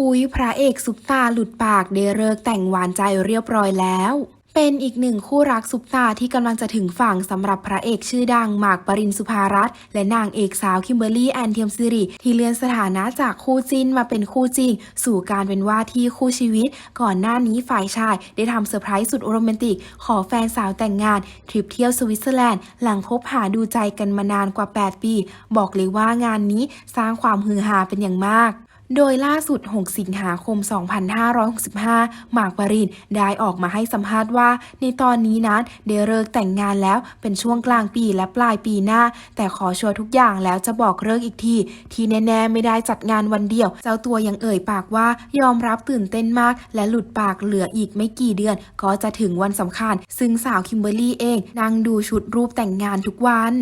อุ๊ย พระเอกซุปตาหลุดปากเดเลิกแต่งหวานใจเรียบร้อยแล้ว เป็นอีกหนึ่งคู่รักซุปตาที่กำลังจะถึงฝั่งสำหรับพระเอกชื่อดังหมากปรินสุภารัตน์และนางเอกสาวคิมเบอร์รี่แอนเทียมซิริที่เลื่อนสถานะจากคู่จิ้นมาเป็นคู่จริง สู่การเป็นว่าที่คู่ชีวิต ก่อนหน้านี้ฝ่ายชายได้ทำเซอร์ไพรส์สุดโรแมนติก ขอแฟนสาวแต่งงาน ทริปเที่ยวสวิตเซอร์แลนด์หลังคบหาดูใจกันมานานกว่า 8 ปี บอกเลยว่างานนี้สร้างความฮือฮาเป็นอย่างมาก โดยล่าสุด 6 สิงหาคม 2565 หมากปรินได้ออกมาให้สัมภาษณ์ว่า ในตอนนี้นั้นได้เลิกแต่งงานแล้วเป็นช่วงกลางปีและปลายปีหน้า แต่ขอชัวร์ทุกอย่างแล้วจะบอกเลิกอีกที ที่แน่ๆ ไม่ได้จัดงานวันเดียว เจ้าตัวยังเอ่ยปากว่ายอมรับตื่นเต้นมาก และหลุดปากเหลืออีกไม่กี่เดือน ก็จะถึงวันสำคัญ ซึ่งสาวคิมเบอร์รี่เองนั่งดูชุดรูปแต่งงานทุกวัน